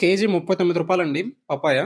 KG ముప్పై తొమ్మిది రూపాయలండి papaya.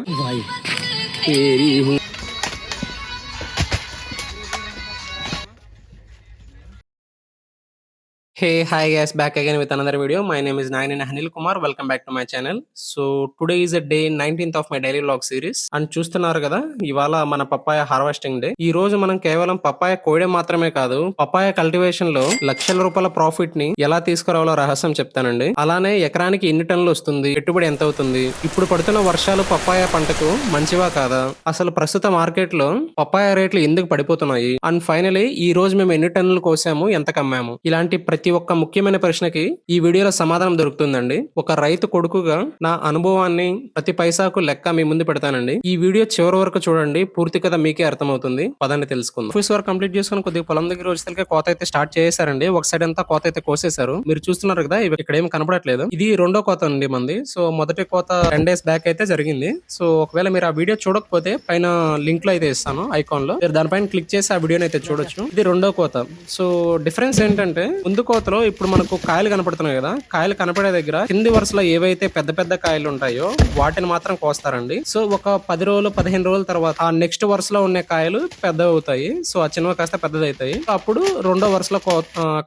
Hey hi guys back again with another video My name is Nayan Anil Kumar welcome back to my channel so today is a day nineteenth of my daily log series and చూస్తున్నారు కదా ఇవాళ మన papaya harvesting day ఈ రోజు మనం కేవలం papaya కోయడం మాత్రమే కాదు పప్పాయ కల్టివేషన్లో లక్షల రూపాయల ప్రాఫిట్ని ఎలా తీసుకురావాలో రహస్యం చెప్తానండి. అలానే ఎకరానికి ఎన్ని టన్నులు వస్తుంది పెట్టుబడి ఎంత అవుతుంది ఇప్పుడు పడుతున్న వర్షాలు పప్పాయ పంటకు మంచివా కాదా? అసలు ప్రస్తుత మార్కెట్లో పప్పాయ రేట్లు ఎందుకు పడిపోతున్నాయి? అండ్ ఫైనలీ ఈ రోజు మేము ఎన్ని టన్నులు కోసాము ఎంత కమ్మాము? ఇలాంటి ప్రతి ఒక్క ముఖ్యమైన ప్రశ్నకి ఈ వీడియోలో సమాధానం దొరుకుతుందండి. ఒక రైతు కొడుకుగా నా అనుభవాన్ని ప్రతి పైసాకు లెక్క మీ ముందు పెడతానండి. ఈ వీడియో చివరి వరకు చూడండి. పూర్తి కథ మీకే అర్థమవుతుంది. పదాన్ని తెలుసుకుందాం. ఆఫీస్ వర్క్ కంప్లీట్ చేసుకుని కొద్దిగా పొలం దగ్గర వచ్చేసరికి కోత అయితే స్టార్ట్ చేశారండి ఒక సైడ్ అంతా కోత అయితే కోసేశారు. మీరు చూస్తున్నారు కదా ఇవి ఇక్కడ ఏం కనపడట్లేదు ఇది రెండో కోత అండి మంది. సో మొదటి కోత టెన్ డేస్ బ్యాక్ అయితే జరిగింది. సో ఒకవేళ మీరు ఆ వీడియో చూడకపోతే పైన లింక్లో అయితే ఇస్తాను ఐకాన్లో. మీరు దానిపైన క్లిక్ చేసి ఆ వీడియోని అయితే చూడొచ్చు. ఇది రెండో కోత. సో డిఫరెన్స్ ఏంటంటే ముందు కోతలో ఇప్పుడు మనకు కాయలు కనపడుతున్నాయి కదా. కాయలు కనపడే దగ్గర కింది వరుసలో ఏవైతే పెద్ద పెద్ద కాయలు ఉంటాయో వాటిని మాత్రం కోస్తారండి. సో ఒక పది రోజులు పదిహేను రోజుల తర్వాత ఆ నెక్స్ట్ వరుసలో ఉన్న కాయలు పెద్ద అవుతాయి. సో ఆ చిన్నవి కాస్త పెద్దదవుతాయి అప్పుడు రెండో వరుసలో కో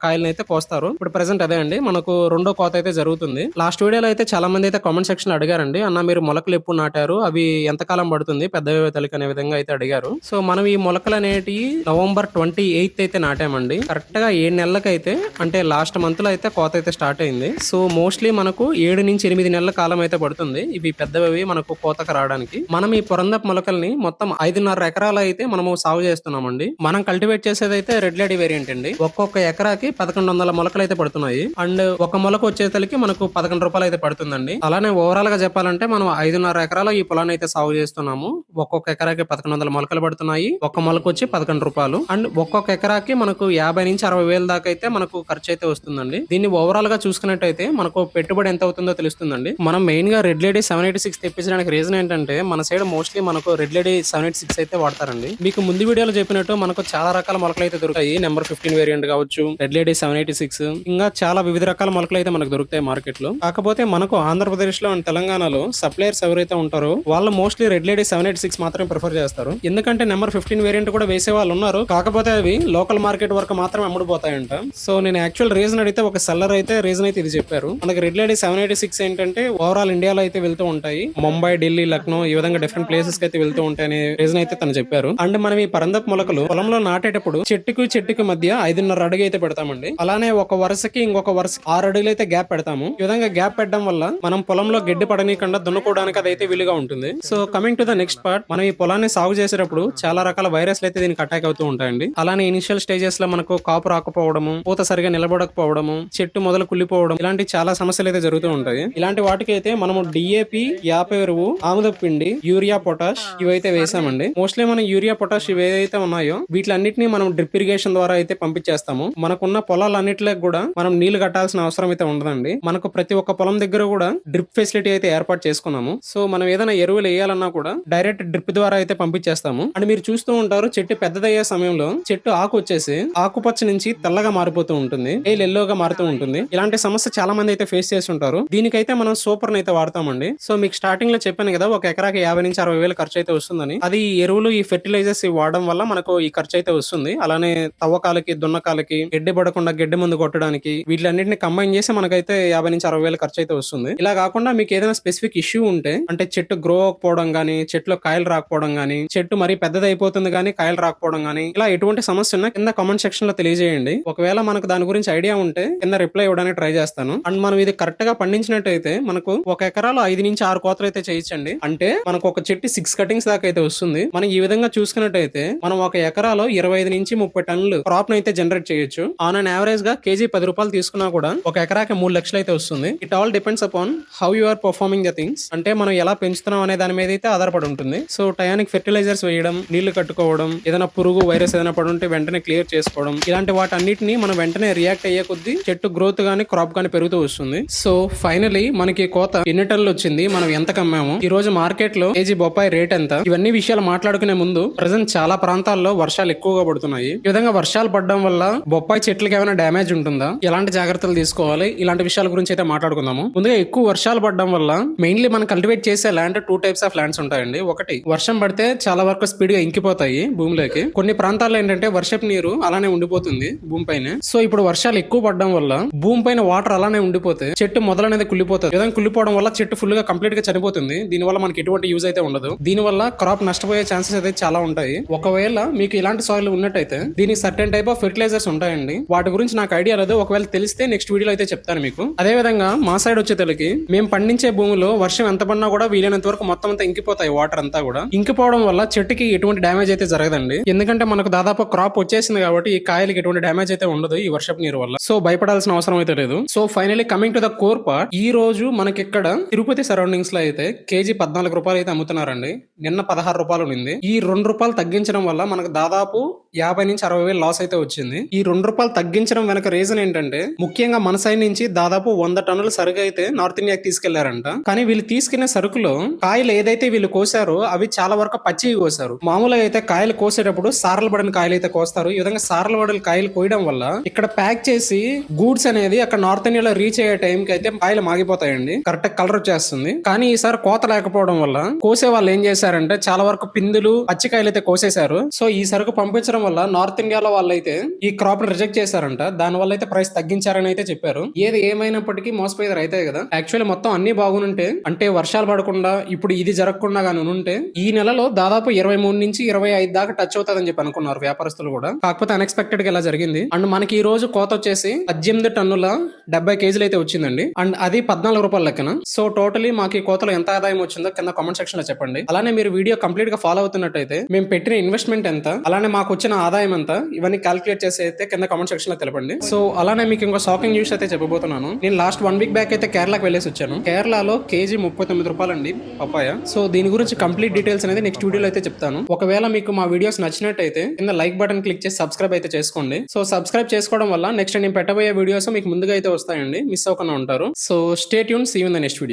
కాయలను అయితే కోస్తారు. ఇప్పుడు ప్రెసెంట్ అదే అండి. మనకు రెండో కోత అయితే జరుగుతుంది. లాస్ట్ వీడియోలో అయితే చాలా మంది అయితే కామెంట్ సెక్షన్ అడిగారండి. అన్న మీరు మొలకలు ఎప్పుడు నాటారు? అవి ఎంతకాలం పడుతుంది? పెద్ద తలికి అనే విధంగా అయితే అడిగారు. సో మనం ఈ మొలకలు అనేటివి నవంబర్ ట్వంటీ ఎయిత్ అయితే నాటామండి. కరెక్ట్గా ఏడు నెలలకైతే అంటే అంటే లాస్ట్ మంత్లో అయితే కోత అయితే స్టార్ట్ అయింది. సో మోస్ట్లీ మనకు ఏడు నుంచి ఎనిమిది నెలల కాలం అయితే పడుతుంది. ఇవి పెద్దవి మనకు కోతకు రావడానికి. మనం ఈ పొరందప్ మొలకల్ని మొత్తం ఐదున్నర ఎకరాలు అయితే మనము సాగు చేస్తున్నామండి. మనం కల్టివేట్ చేసేది అయితే రెడ్ లేడీ వేరియంట్ అండి. ఒక్కొక్క ఎకరాకి పదకొండు వందల మొలకలు అయితే పడుతున్నాయి. అండ్ ఒక మొలక వచ్చేసరికి మనకు పదకొండు రూపాయలు అయితే పడుతుందండి. అలానే ఓవరాల్గా చెప్పాలంటే మనం ఐదున్నర ఎకరాల ఈ పొలాన్ని అయితే సాగు చేస్తున్నాము. ఒక్కొక్క ఎకరాకి పదకొండు వందల మొలకలు పడుతున్నాయి. ఒక మొలక వచ్చి పదకొండు రూపాయలు. అండ్ ఒక్కొక్క ఎకరాకి మనకు యాభై నుంచి అరవై వేల దాకా అయితే మనకు ఖర్చు అయితే వస్తుందండి. దీన్ని ఓవరాల్గా చూసుకున్నట్టయితే మనకు పెట్టుబడి ఎంత అవుతుందో తెలుస్తుందండి. మనం మెయిన్గా red lady seven eighty six తెప్పించడానికి reason ఏంటంటే మన సైడ్ మోస్ట్లీ మనకు red lady seven eight six అయితే వాడతారండి. మీకు ముందు వీడియోలో చెప్పినట్టు మనకు చాలా రకాల మొలకలు అయితే దొరుకుతాయి. నెంబర్ ఫిఫ్టీన్ వేరియంట్ కావచ్చు red lady seven eighty six ఇంకా చాలా వివిధ రకాల మొలకలు అయితే మనకు దొరుకుతాయి మార్కెట్లో. కాకపోతే మనకు ఆంధ్రప్రదేశ్లో అండ్ తెలంగాణలో సప్లయర్స్ ఎవరైతే ఉంటారో వాళ్ళు mostly red lady seven eight six మాత్రమే ప్రిఫర్ చేస్తారు. ఎందుకంటే నెంబర్ ఫిఫ్టీన్ వేరియంట్ కూడా వేసే వాళ్ళు ఉన్నారు. కాకపోతే అవి లోకల్ మార్కెట్ వరకు మాత్రం అమ్ముడుపోతాయంట. సో నేను యాక్చువల్ రీజన్ అడిగితే ఒక సెల్లర్ అయితే రీజన్ అయితే ఇది చెప్పారు. మనకి red lady seven eighty six ఏంటంటే ఓవరాల్ ఇండియాలో అయితే వెళ్తూ ఉంటాయి. ముంబై ఢిల్లీ లక్నో ఈ విధంగా డిఫరెంట్ ప్లేసెస్కి అయితే వెళ్తూ ఉంటాయని రీజన్ అయితే తను చెప్పారు. అండ్ మనం ఈ పరందపు మొలకలు పొలంలో నాటేటప్పుడు చెట్టుకు చెట్టుకు మధ్య ఐదున్నర అడుగు అయితే పెడతామండి. అలానే ఒక వరుసకి ఇంకొక వరుస ఆరు అడుగులు అయితే గ్యాప్ పెడతాము. ఈ విధంగా గ్యాప్ పెట్టడం వల్ల మనం పొలంలో గడ్డి పడనీయకుండా దున్నుకోవడానికి అదైతే వీలుగా ఉంటుంది. So coming to the next part మనం ఈ పొలాన్ని సాగు చేసేటప్పుడు చాలా రకాల వైరస్లు అయితే దీనికి అటాక్ అవుతూ ఉంటాయండి. అలానే ఇనిషియల్ స్టేజెస్లో మనకు కాపు రాకపోవడము పూత సరిగా నిలబడకపోవడము చెట్టు మొదలు కుళ్ళిపోవడం ఇలాంటి చాలా సమస్యలు అయితే జరుగుతూ ఉంటాయి. ఇలాంటి వాటికి అయితే మనము డిఏపి యాప ఎరువు ఆముద పిండి యూరియా పొటాష్ ఇవైతే వేసామండి. మోస్ట్లీ మనం యూరియా పొటాష్ ఇవి ఏదైతే ఉన్నాయో వీటిలన్నిటిని మనం డ్రిప్ ఇరిగేషన్ ద్వారా అయితే పంపించేస్తాము. మనకున్న పొలాలన్నిటిలో కూడా మనం నీళ్ళు కట్టాల్సిన అవసరం అయితే ఉండదండి. మనకు ప్రతి ఒక్క పొలం దగ్గర కూడా డ్రిప్ ఫెసిలిటీ అయితే ఏర్పాటు చేసుకున్నాము. సో మనం ఏదైనా ఎరువులు వేయాలన్నా కూడా డైరెక్ట్ డ్రిప్ ద్వారా అయితే పంపించేస్తాము. అండ్ మీరు చూస్తూ ఉంటారు చెట్టు పెద్దదయ్యే సమయంలో చెట్టు ఆకు వచ్చేసి ఆకుపచ్చ నుంచి తెల్లగా మారిపోతూ ఉంటుంది. ఏల్ ఎల్లోగా మారుతూ ఉంటుంది. ఇలాంటి సమస్య చాలా మంది అయితే ఫేస్ చేసి ఉంటారు దీనికైతే మనం సూపర్ అయితే వాడతామండి. సో మీకు స్టార్టింగ్లో చెప్పాను కదా ఒక ఎకరాకి యాభై నుంచి అరవై వేలు ఖర్చు అయితే వస్తుందని. అది ఈ ఎరువులు ఈ ఫెర్టిలైజర్స్ వాడడం వల్ల మనకు ఈ ఖర్చు అయితే వస్తుంది. అలానే తవ్వకాలకి దున్నకాలకి గడ్డి పడకుండా గడ్డి ముందు కొట్టడానికి వీటిలన్నింటిని కంబైన్ చేసి మనకైతే యాభై నుంచి అరవై వేలు ఖర్చు అయితే వస్తుంది. ఇలా కాకుండా మీకు ఏదైనా స్పెసిఫిక్ ఇష్యూ ఉంటే అంటే చెట్టు గ్రో అవ్వకపోవడం గానీ చెట్లో కాయలు రాకపోవడం గానీ చెట్టు మరీ పెద్దది అయిపోతుంది కానీ కాయలు రాకపోవడం గానీ ఇలా ఎటువంటి సమస్య ఉన్నా కింద కామెంట్ సెక్షన్లో తెలియజేయండి. ఒకవేళ మనకు దాని గురించి ఐడియా ఉంటే కింద రిప్లై ఇవ్వడానికి ట్రై చేస్తాను. అండ్ మనం ఇది కరెక్ట్గా పండించినట్టయితే మనకు ఒక ఎకరాలో ఐదు నుంచి ఆరు కోతలు అయితే చేయించండి. అంటే మనకు ఒక చెట్టు సిక్స్ కటింగ్స్ దాకా అయితే వస్తుంది. మనం ఈ విధంగా చూసుకున్నట్టయితే మనం ఒక ఎకరాలో ఇరవై ఐదు నుంచి ముప్పై టన్నులు క్రాప్ అయితే జనరేట్ చేయొచ్చు. ఆన్ అన్ యావరేజ్గా కేజీ పది రూపాయలు తీసుకున్నా కూడా ఒక ఎకరాకి మూడు లక్షలు అయితే వస్తుంది. It all depends upon how you are performing the things అంటే మనం ఎలా పెంచుతున్నాం అనే దాని మీద అయితే ఆధారపడి ఉంటుంది. సో టయానికి ఫెర్టిలైజర్స్ వేయడం నీళ్ళు కట్టుకోవడం ఏదైనా పురుగు వైరస్ ఏదైనా పడి ఉంటే వెంటనే క్లియర్ చేసుకోవడం ఇలాంటి వాటి వాటన్నిటిని మనం వెంటనే రియాక్ట్ రియాక్ట్ అయ్యే కొద్దీ చెట్టు గ్రోత్ గానీ క్రాప్ గానీ పెరుగుతూ వస్తుంది. సో ఫైనలీ మనకి కోత ఎన్ని టన్నులు వచ్చింది మనం ఎంత కమ్మాము. ఈ రోజు మార్కెట్లో కేజీ బొప్పాయి రేట్ ఎంత? ఇవన్నీ విషయాలు మాట్లాడుకునే ముందు ప్రజెంట్ చాలా ప్రాంతాల్లో వర్షాలు ఎక్కువగా పడుతున్నాయి. ఈ విధంగా వర్షాలు పడడం వల్ల బొప్పాయి చెట్లకి ఏమైనా డ్యామేజ్ ఉంటుందా? ఎలాంటి జాగ్రత్తలు తీసుకోవాలి? ఇలాంటి విషయాల గురించి అయితే మాట్లాడుకుందాము. ముందుగా ఎక్కువ వర్షాలు పడడం వల్ల మెయిన్లీ మనం కల్టివేట్ చేసే land two types of lands ఉంటాయండి. ఒకటి వర్షం పడితే చాలా వరకు స్పీడ్గా ఇంకిపోతాయి భూమిలోకి. కొన్ని ప్రాంతాల్లో ఏంటంటే వర్షపు నీరు అలానే ఉండిపోతుంది భూమి పైన సో ఇప్పుడు వర్షం వర్షాలు ఎక్కువ పడడం వల్ల భూమిపైన వాటర్ అలానే ఉండిపోతే చెట్టు మొదలనేది కుళ్ళిపోతుంది. ఏదైనా కుళ్ళిపోవడం వల్ల చెట్టు ఫుల్గా కంప్లీట్గా చనిపోతుంది. దీని వల్ల మనకి ఎటువంటి యూజ్ అయితే ఉండదు. దీనివల్ల క్రాప్ నష్టపోయే ఛాన్సెస్ అయితే చాలా ఉంటాయి. ఒకవేళ మీకు ఇలాంటి సాయిల్ ఉన్నట్టయితే దీనికి సర్టెన్ టైప్ ఆఫ్ ఫెర్టిలైజర్స్ ఉంటాయండి. వాటి గురించి నాకు ఐడియా లేదు. ఒకవేళ తెలిస్తే నెక్స్ట్ వీడియోలో అయితే చెప్తాను మీకు. అదే విధంగా మా సైడ్ వచ్చేతలకి మేము పండించే భూమిలో వర్షం ఎంత పడినా కూడా వీలైనంత వరకు మొత్తం అంతా ఇంకిపోతాయి వాటర్ అంతా కూడా. ఇంకిపోవడం వల్ల చెట్టుకి ఎటువంటి డ్యామేజ్ అయితే జరగదండి. ఎందుకంటే మనకు దాదాపు క్రాప్ వచ్చేసింది కాబట్టి ఈ కాయలకి ఎటువంటి డ్యామేజ్ అయితే ఉండదు. ఈ వర్షపు నీరు వల్ల. సో భయపడాల్సిన అవసరం అయితే లేదు. So finally coming to the core part ఈ రోజు మనకి ఇక్కడ తిరుపతి సరౌండింగ్స్లో అయితే కేజీ పద్నాలుగు రూపాయలు అయితే అమ్ముతున్నారండి. నిన్న పదహారు రూపాయలు ఉంది ఈ రెండు రూపాయలు తగ్గించడం వల్ల మనకు దాదాపు యాభై నుంచి అరవై వేలు లాస్ అయితే వచ్చింది. ఈ రెండు రూపాయలు తగ్గించడం వెనక రీజన్ ఏంటంటే ముఖ్యంగా మన సైడ్ నుంచి దాదాపు వంద టన్నుల సరుకు అయితే నార్త్ ఇండియాకి తీసుకెళ్ళారంట. కానీ వీళ్ళు తీసుకునే సరుకులో కాయలు ఏదైతే వీళ్ళు కోసారో అవి చాలా వరకు పచ్చివి కోసారు. మామూలుగా అయితే కాయలు కోసేటప్పుడు సారలు పడిన కాయలు అయితే కోస్తారు. ఈ విధంగా సారలు పడిన కాయలు కోయడం వల్ల ఇక్కడ ప్యాక్ చేసి గూడ్స్ అనేది అక్కడ నార్త్ ఇండియాలో రీచ్ అయ్యే టైం కి అయితే కాయలు మాగిపోతాయండి. కరెక్ట్ కలర్ వచ్చేస్తుంది. కానీ ఈసారి కోత లేకపోవడం వల్ల కోసే వాళ్ళు ఏం చేశారంటే చాలా వరకు పిందులు పచ్చికాయలు అయితే కోసేశారు. సో ఈ సరుకు పంపించడం వల్ల నార్త్ ఇండియాలో వాళ్ళైతే ఈ క్రాప్ని రిజెక్ట్ చేశారంట. దాని వల్ల అయితే ప్రైస్ తగ్గించారని అయితే చెప్పారు. ఏది ఏమైనప్పటికీ మోసపోయేది రైతే కదా. యాక్చువల్లీ మొత్తం అన్ని బాగునుంటే అంటే వర్షాలు పడకుండా ఇప్పుడు ఇది జరగకుండా కానీ ఉంటే ఈ నెలలో దాదాపు ఇరవై మూడు నుంచి ఇరవై ఐదు దాకా టచ్ అవుతుందని చెప్పి అనుకున్నారు వ్యాపారస్తులు కూడా. కాకపోతే అన్ఎక్స్పెక్టెడ్గా ఇలా జరిగింది. అండ్ మనకి ఈ రోజు కోత వచ్చేసి పద్దెనిమిది టన్నుల డెబ్బై కేజీలు అయితే వచ్చిందండి. అండ్ అది పద్నాలుగు రూపాయల లెక్కన. సో టోటలీ మాకు ఈ కోతలో ఎంత ఆదాయం వచ్చిందో కింద కామెంట్ సెక్షన్లో చెప్పండి. అలానే మీరు వీడియో కంప్లీట్గా ఫాలో అవుతున్నట్టయితే మేము పెట్టిన ఇన్వెస్ట్మెంట్ ఎంత అలానే మాకు వచ్చిన ఆదాయం ఎంత ఇవన్నీ క్యాలిక్యులేట్ చేసి అయితే కింద కామెంట్ సెక్షన్లో తెలపండి. సో అలానే మీకు ఇంకో షాకింగ్ న్యూస్ అయితే చెప్పబోతున్నాను. నేను లాస్ట్ వన్ వీక్ బ్యాక్ అయితే కేరళకి వెళ్ళేసి వచ్చాను. కేరళలో కేజీ ముప్పై తొమ్మిది రూపాయలండి పప్పాయ. సో దీని గురించి కంప్లీట్ డీటెయిల్స్ అనేది నెక్స్ట్ వీడియోలో అయితే చెప్తాను. ఒకవేళ మీకు మా వీడియోస్ నచ్చినట్టయితే కింద లైక్ బటన్ క్లిక్ చేసి సబ్స్క్రైబ్ అయితే చేసుకోండి. సో సబ్స్క్రైబ్ చేసుకోవడం వల్ల నెక్స్ట్ నేను పెట్టబోయే వీడియోస్ మీకు ముందుగా అయితే వస్తాయండి. మిస్ అవ్వకుండా ఉంటారు. So stay Yoon see in the next video